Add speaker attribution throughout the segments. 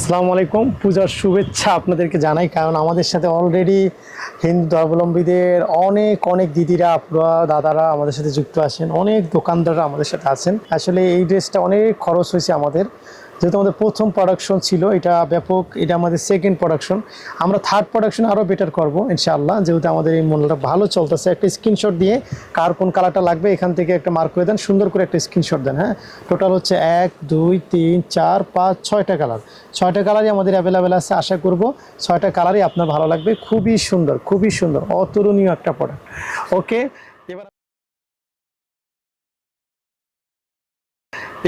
Speaker 1: আসসালামু আলাইকুম। পূজার শুভেচ্ছা আপনাদেরকে জানাই, কারণ আমাদের সাথে অলরেডি হিন্দু ধর্মাবলম্বীদের অনেক অনেক দিদিরা, আপুরা, দাদারা আমাদের সাথে যুক্ত আছেন, অনেক দোকানদাররা আমাদের সাথে আছেন। আসলে এই ড্রেসটা অনেক খরচ হয়েছে আমাদের। যেহেতু আমাদের প্রথম প্রোডাকশন ছিল, এটা ব্যাপক, এটা আমাদের সেকেন্ড প্রোডাকশন আমরা থার্ড প্রোডাকশন আরও বেটার করব, ইনশাআল্লাহ। যেহেতু আমাদের এই মূল্যটা ভালো চলতেছে, একটা স্ক্রিনশট দিয়ে কার কোন কালারটা লাগবে, এখান থেকে একটা মার্ক করে দেন, সুন্দর করে একটা স্ক্রিনশট দেন হ্যাঁ? টোটাল হচ্ছে এক, দুই, তিন, চার, পাঁচ, ছয়টা কালার ছয়টা কালারই আমাদের অ্যাভেলেবেল আছে, আশা করব ছয়টা কালারই আপনার ভালো লাগবে। খুবই সুন্দর খুবই সুন্দর, অতুলনীয় একটা প্রোডাক্ট ওকে এবার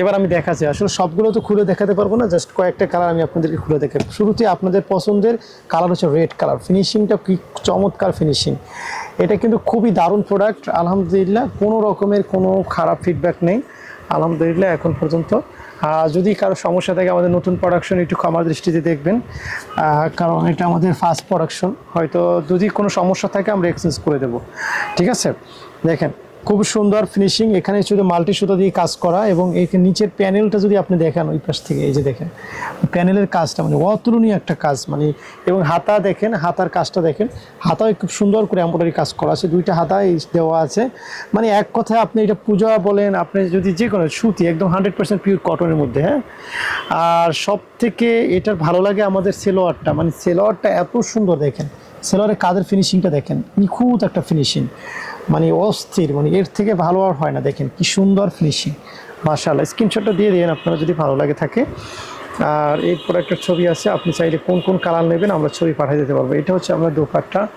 Speaker 1: এবার আমি দেখাচ্ছি। আসলে সবগুলো তো খুলে দেখাতে পারব না, জাস্ট কয়েকটা কালার আমি আপনাদেরকে খুলে দেখাবো শুরুতে আপনাদের পছন্দের কালার হচ্ছে রেড কালার ফিনিশিংটা কি চমৎকার ফিনিশিং এটা কিন্তু খুবই দারুণ প্রোডাক্ট আলহামদুলিল্লাহ, কোনো রকমের কোনো খারাপ ফিডব্যাক নেই। আলহামদুলিল্লাহ, এখন পর্যন্ত। যদি কারও সমস্যা থাকে, আমাদের নতুন প্রোডাকশন একটু ক্ষমার দৃষ্টিতে দেখবেন। কারণ এটা আমাদের ফার্স্ট প্রোডাকশন হয়তো যদি কোনো সমস্যা থাকে, আমরা এক্সচেঞ্জ করে দেবো। ঠিক আছে? দেখেন খুব সুন্দর ফিনিশিং এখানে শুধু মাল্টি সুতা দিয়ে কাজ করা এবং এই নিচের প্যানেলটা যদি আপনি দেখেন, ওই পাশ থেকে এই যে দেখেন প্যানেলের কাজটা মানে অতুলনীয় একটা কাজ মানে এবং হাতা দেখেন, হাতার কাজটা দেখেন, হাতায় খুব সুন্দর করে এমব্রয়ডারি কাজ করা আছে, দুইটা হাতায় দেওয়া আছে। মানে এক কথায় আপনি এটা পূজা বলেন, আপনি যদি যে কোনো সুতি, একদম হান্ড্রেড পার্সেন্ট পিওর কটনের মধ্যে হ্যাঁ? আর সব থেকে এটার ভালো লাগে আমাদের সেলোয়ারটা মানে সেলোয়ারটা এত সুন্দর দেখেন সেলোয়ারের কাজের ফিনিশিংটা দেখেন, নিখুঁত একটা ফিনিশিং মানে অস্থির মানে এর থেকে ভালো আর হয় না। দেখেন কি সুন্দর ফিনিশিং মাশাআল্লাহ। স্ক্রিনশটটা দিয়ে দিন আপনারা যদি ভালো লাগে থাকে। আর এই প্রোডাক্টের ছবি আছে, আপনি চাইলে কোন কোন কালার নেবেন আমরা ছবি পাঠিয়ে দিতে পারব। এটা হচ্ছে আমরা দোপাট্টা।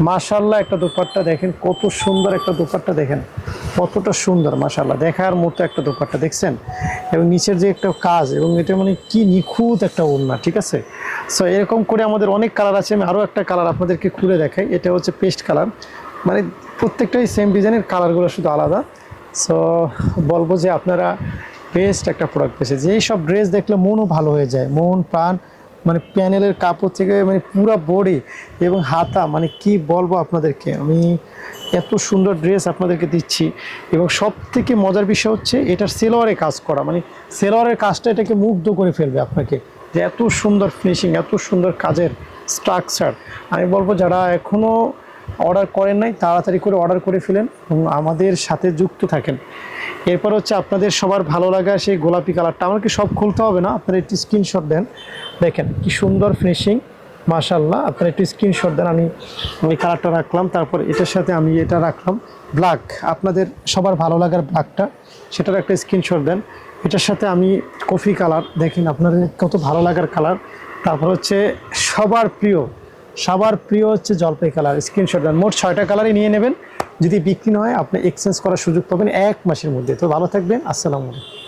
Speaker 1: মাশাআল্লাহ একটা দোপাট্টা দেখেন, কত সুন্দর একটা দোপাট্টা দেখেন। কতটা সুন্দর, মাশাআল্লাহ। দেখার মতো একটা দোপাট্টা, দেখছেন? এবং নিচের যে একটা কাজ, এবং এটা মানে কি নিখুঁত একটা ওড়না, ঠিক আছে? সো এরকম করে আমাদের অনেক কালার আছে। আমি আরও একটা কালার আপনাদেরকে খুলে দেখাই। এটা হচ্ছে পেস্ট কালার মানে প্রত্যেকটাই সেম ডিজাইনের কালারগুলো শুধু আলাদা। সো বলব যে আপনারা বেস্ট একটা প্রোডাক্ট পেয়েছে। যেই সব ড্রেস দেখলে মনও ভালো হয়ে যায়। মন, প্রাণ মানে প্যানেলের কাপড় থেকে মানে পুরো বডি এবং হাতা মানে কি বলব আপনাদেরকে? আমি এত সুন্দর ড্রেস আপনাদেরকে দিচ্ছি। এবং সব থেকে মজার বিষয় হচ্ছে এটার সেলোয়ারে কাজ করা। মানে সেলোয়ারের কাজটা এটাকে মুগ্ধ করে ফেলবে আপনাকে। যে এত সুন্দর ফিনিশিং এত সুন্দর কাজের স্ট্রাকচার আমি বলব যারা এখনও অর্ডার করেন নাই, তাড়াতাড়ি করে অর্ডার করে ফেলেন এবং আমাদের সাথে যুক্ত থাকেন। এরপর হচ্ছে আপনাদের সবার ভালো লাগা, সেই গোলাপি কালারটা। আমাকে সব খুলতে হবে না, আপনারা একটি স্ক্রিনশট দেন। দেখেন, কি সুন্দর ফিনিশিং মাশাল্লাহ আপনারা একটু স্ক্রিনশট দেন, আমি ওই কালারটা রাখলাম। তারপর এটার সাথে আমি এটা রাখলাম। ব্ল্যাক আপনাদের সবার ভালো লাগার ব্ল্যাকটা সেটার একটা স্ক্রিনশট দেন। এটার সাথে আমি কফি কালার দেখেন আপনাদের কত ভালো লাগার কালার তারপর হচ্ছে সবার প্রিয় সবার প্রিয় হচ্ছে জলপাই কালার। স্ক্রিনশট দেন। মোট ছয়টা কালারই নিয়ে নেবেন। যদি বিক্রি হয়, আপনি এক্সচেঞ্জ করার সুযোগ পাবেন এক মাসের মধ্যে। তো ভালো থাকবেন। আসসালামু আলাইকুম।